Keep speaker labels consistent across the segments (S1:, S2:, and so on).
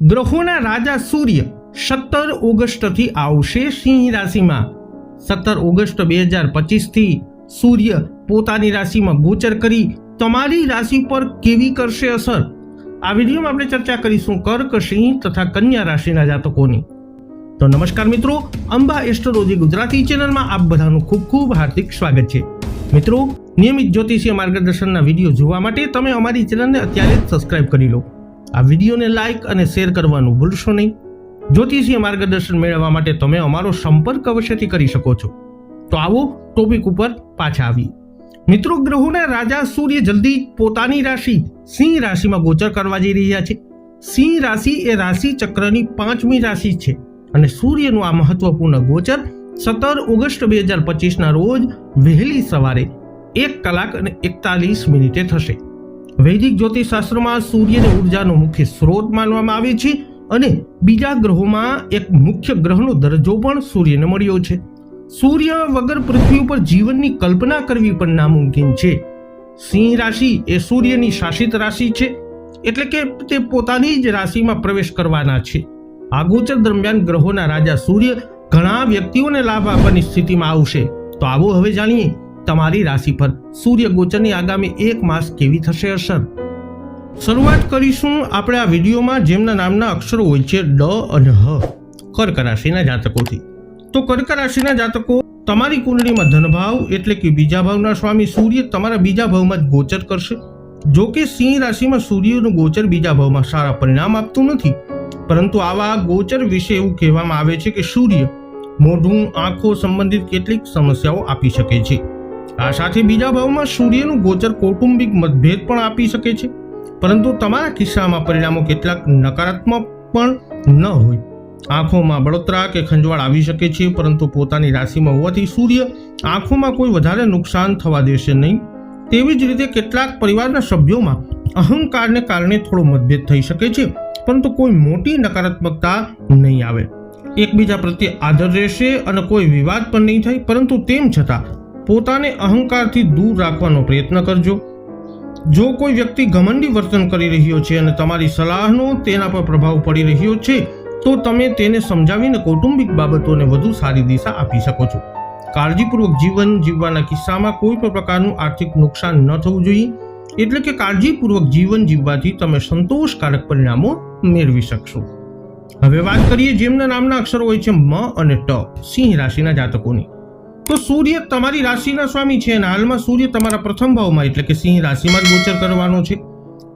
S1: ગ્રહોના રાજા સૂર્ય સત્તર ઓગસ્ટથી આવશે સિંહ રાશિમાં. સત્તર ઓગસ્ટ બે હજાર પચીસથી સૂર્ય પોતાની રાશિમાં ગોચર કરી તમારી રાશિ પર કેવી કરશે અસર? આ વિડીયોમાં આપણે ચર્ચા કરીશું કર્ક સિંહ તથા કન્યા રાશિના જાતકોની. તો નમસ્કાર મિત્રો, અંબા એસ્ટ્રોલોજી ગુજરાતી ચેનલમાં આપ બધાનું ખૂબ ખૂબ હાર્દિક સ્વાગત છે. મિત્રો, નિયમિત જ્યોતિષીય માર્ગદર્શનના વીડિયો જોવા માટે તમે અમારી ચેનલને અત્યારે જ સબસ્ક્રાઇબ કરી લો. આ વિડીયોને લાઇક અને શેર કરવાનું ભૂલશો નહીં. જ્યોતિષીય માર્ગદર્શન મેળવવા માટે તમે અમારો સંપર્ક અવશ્યથી કરી શકો છો. તો આવો ટોપિક ઉપર પાછા આવીએ. મિત્રો, ગ્રહોના રાજા સૂર્ય જલ્દી પોતાની રાશિ, સિંહ રાશિમાં ગોચર કરવા જઈ રહ્યા છે. સિંહ રાશિ એ રાશિ ચક્રની પાંચમી રાશિ છે અને સૂર્યનું આ મહત્વપૂર્ણ ગોચર સત્તર ઓગસ્ટ બે હજાર પચીસના રોજ વહેલી સવારે એક કલાક અને એકતાલીસ મિનિટે થશે. વૈદિક જ્યોતિષશાસ્ત્રમાં સૂર્યની ઉર્જાનો મુખ્ય સ્ત્રોત માનવામાં આવે છે અને બીજા ગ્રહોમાં એક મુખ્ય ગ્રહનો દરજ્જો પણ સૂર્યને મળ્યો છે. સૂર્ય વગર પૃથ્વી ઉપર જીવનની કલ્પના કરવી પણ નામુમકિન છે. સિંહ રાશિ એ સૂર્યની શાસિત રાશિ છે, એટલે કે તે પોતાની જ રાશિમાં પ્રવેશ કરવાના છે. આગોચર દરમિયાન ગ્રહોના રાજા સૂર્ય ઘણા વ્યક્તિઓને લાભ આપવાની સ્થિતિમાં આવશે. તો આવો હવે જાણીએ તમારી રાશિ પર સૂર્ય ગોચરની આગામી એક માસ કેવી થશે અસર? શરૂઆત કરીશું આપણે આ વિડીયોમાં જેમના નામના અક્ષરો હોય છે ડ અને હ, કર્ક રાશિના જાતકોથી. તો કર્ક રાશિના જાતકો, તમારી કુંડળીમાં ધનભાવ એટલે કે બીજા ભાવના સ્વામી સૂર્ય તમારા બીજા ભાવમાં જ ગોચર કરશે. જો કે સિંહ રાશિમાં સૂર્યનું ગોચર બીજા ભાવમાં સારા પરિણામ આપતું નથી. પરંતુ આવા ગોચર વિશે એવું કહેવામાં આવે છે કે સૂર્ય મોઢું, આંખો સંબંધિત કેટલીક સમસ્યાઓ આપી શકે છે. આ સાથે બીજા ભાવમાં સૂર્યનું ગોચર કૌટુંબિક મતભેદ પણ આપી શકે છે. પરંતુ તમારા કિસ્સામાં પરિણામો કેટલાક નકારાત્મક પણ ન હોય. આંખોમાં બળતરા કે ખંજવાળ આવી શકે છે, પરંતુ પોતાની રાશિમાં હોવાથી સૂર્ય આંખોમાં કોઈ વધારે નુકસાન થવા દેશે નહીં. તેવી જ રીતે કેટલાક પરિવારના સભ્યોમાં અહંકારને કારણે થોડો મતભેદ થઈ શકે છે, પરંતુ કોઈ મોટી નકારાત્મકતા નહીં આવે. એકબીજા પ્રત્યે આદર રહેશે અને કોઈ વિવાદ પણ નહીં થાય, પરંતુ તેમ છતાં પોતાને અહંકારથી દૂર રાખવાનો પ્રયત્ન કરજો. જો કોઈ વ્યક્તિ ઘમંડી વર્તન કરી રહ્યો છે અને તમારી સલાહનો તેના પર પ્રભાવ પડી રહ્યો છે, તો તમે તેને સમજાવીને કૌટુંબિક બાબતોને વધુ સારી દિશા આપી શકો છો. કાળજીપૂર્વક જીવન જીવવાના કિસ્સામાં કોઈ પણ પ્રકારનું આર્થિક નુકસાન ન થવું જોઈએ. એટલે કે કાળજીપૂર્વક જીવન જીવવાથી તમે સંતોષકારક પરિણામો મેળવી શકશો. હવે વાત કરીએ જેમના નામના અક્ષરો હોય છે મ અને ટ, સિંહ રાશિના જાતકોની. તો સૂર્ય તમારી રાશિના સ્વામી છે અને હાલમાં સૂર્ય તમારા પ્રથમ ભાવમાં, એટલે કે સિંહ રાશિમાં જ ગોચર કરવાનો છે.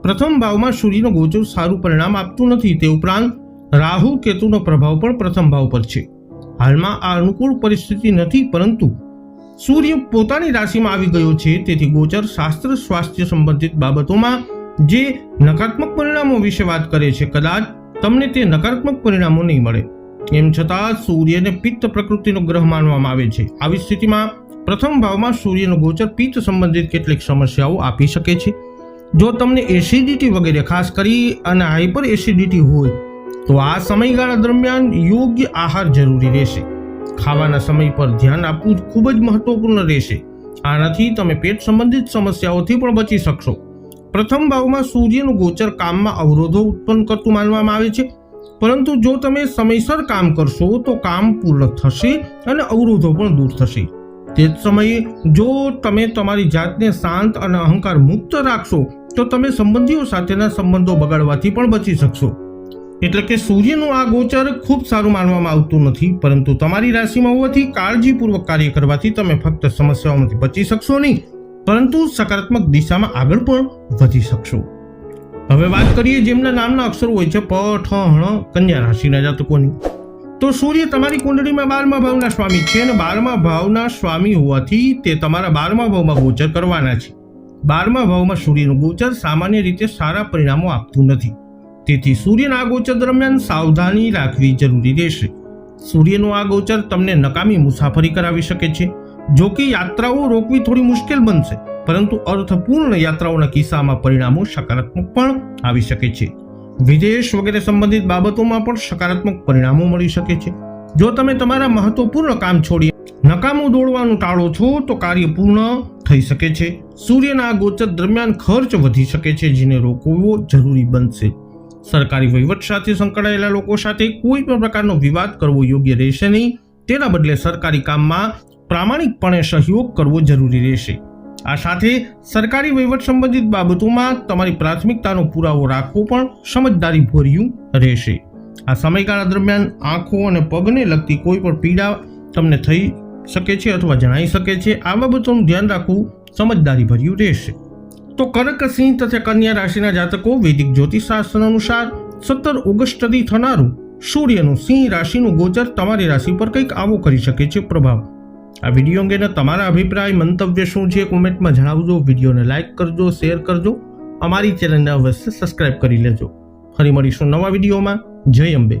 S1: પ્રથમ ભાવમાં સૂર્યનો ગોચર સારું પરિણામ આપતું નથી, તે ઉપરાંત રાહુ કેતુનો પ્રભાવ પણ પ્રથમ ભાવ પર છે. હાલમાં આ અનુકૂળ પરિસ્થિતિ નથી, પરંતુ સૂર્ય પોતાની રાશિમાં આવી ગયો છે, તેથી ગોચર શાસ્ત્ર સ્વાસ્થ્ય સંબંધિત બાબતોમાં જે નકારાત્મક પરિણામો વિશે વાત કરે છે, કદાચ તમને તે નકારાત્મક પરિણામો નહીં મળે. એમ છતાં સૂર્યને પિત્ત પ્રકૃતિનો ગ્રહ માનવામાં આવે છે. આવી સ્થિતિમાં પ્રથમ ભાવમાં સૂર્યનો ગોચર પિત્ત સંબંધિત કેટલીક સમસ્યાઓ આપી શકે છે. જો તમને એસિડિટી વગેરે ખાસ કરી અને હાઇપર એસિડિટી હોય, તો આ સમયગાળા દરમિયાન યોગ્ય આહાર જરૂરી રહેશે. ખાવાના સમય પર ધ્યાન આપવું ખૂબ જ મહત્વપૂર્ણ રહેશે. આનાથી તમે પેટ સંબંધિત સમસ્યાઓથી પણ બચી શકશો. પ્રથમ ભાવમાં સૂર્યનું ગોચર કામમાં અવરોધો ઉત્પન્ન કરતું માનવામાં આવે છે. પરંતુ જો તમે સમયસર કામ કરશો, તો કામ પૂર્ણ થશે અને અવરોધો પણ દૂર થશે. તે જ સમયે જો તમે તમારી જાતને શાંત અને અહંકાર મુક્ત રાખશો, તો તમે સંબંધીઓ સાથેના સંબંધો બગાડવાથી પણ બચી શકશો. એટલે કે સૂર્યનું આ ગોચર ખૂબ સારું માનવામાં આવતું નથી, પરંતુ તમારી રાશિમાં હોવાથી કાળજીપૂર્વક કાર્ય કરવાથી તમે ફક્ત સમસ્યાઓમાંથી બચી શકશો નહીં, પરંતુ સકારાત્મક દિશામાં આગળ પણ વધી શકશો. હવે વાત કરીએ જેમના નામના અક્ષરો હોય છે, પ, ઠ હણ કન્યા રાશિના જાતકોની. તો સૂર્ય તમારી કુંડળીમાં બારમા ભાવના સ્વામી છે અને બારમા ભાવના સ્વામી હોવાથી તે તમારા બારમા ભાવમાં ગોચર કરવાના છે. બારમા ભાવમાં સૂર્યનું ગોચર સામાન્ય રીતે સારા પરિણામો આપતું નથી. તેથી સૂર્યના ગોચર દરમિયાન સાવધાની રાખવી જરૂરી રહેશે. સૂર્યનું આ ગોચર તમને નકામી મુસાફરી કરાવી શકે છે. જો કે યાત્રાઓ રોકવી થોડી મુશ્કેલ બનશે. પરંતુ અર્થપૂર્ણ યાત્રાઓના કિસ્સામાં પરિણામો સકારાત્મક પણ આવી શકે છે. વિદેશ વગેરે સંબંધિત બાબતોમાં પણ સકારાત્મક પરિણામો મળી શકે છે. જો તમે તમારા મહત્વપૂર્ણ કામ છોડી નકામું દોડવાનું ટાળો છો, તો કાર્ય પૂર્ણ થઈ શકે છે. સૂર્યના ગોચર દરમિયાન ખર્ચ વધી શકે છે, જેને રોકવો જરૂરી બનશે. સરકારી વહીવટ સાથે સંકળાયેલા લોકો સાથે કોઈ પણ પ્રકારનો વિવાદ કરવો યોગ્ય રહેશે નહીં. તેના બદલે સરકારી કામમાં પ્રામાણિકપણે સહયોગ કરવો જરૂરી રહેશે. આ સાથે સરકારી વહીવટ સંબંધિત બાબતોમાં તમારી પ્રાથમિકતાનો પુરાવો રાખવો પણ સમજદારી ભર્યું રહેશે. આ સમયગાળા દરમિયાન આંખો અને પગને લગતી કોઈ પણ પીડા તમને થઈ શકે છે અથવા જણાઈ શકે છે, આ બાબતોનું ધ્યાન રાખવું સમજદારી ભર્યું રહેશે. તો કર્ક સિંહ તથા કન્યા રાશિના જાતકો વૈદિક જ્યોતિષશાસ્ત્ર અનુસાર સત્તર ઓગસ્ટથી થનારું સૂર્યનું સિંહ રાશિનું ગોચર તમારી રાશિ પર કંઈક આવો કરી શકે છે પ્રભાવ. આ વીડિયો અંગેના તમારા અભિપ્રાય, મંતવ્ય શું છે કોમેન્ટમાં જણાવજો. વિડીયોને લાઇક કરજો, શેર કરજો. અમારી ચેનલને અવશ્ય સબસ્ક્રાઇબ કરી લેજો. ફરી મળીશું નવા વિડીયોમાં. જય અંબે.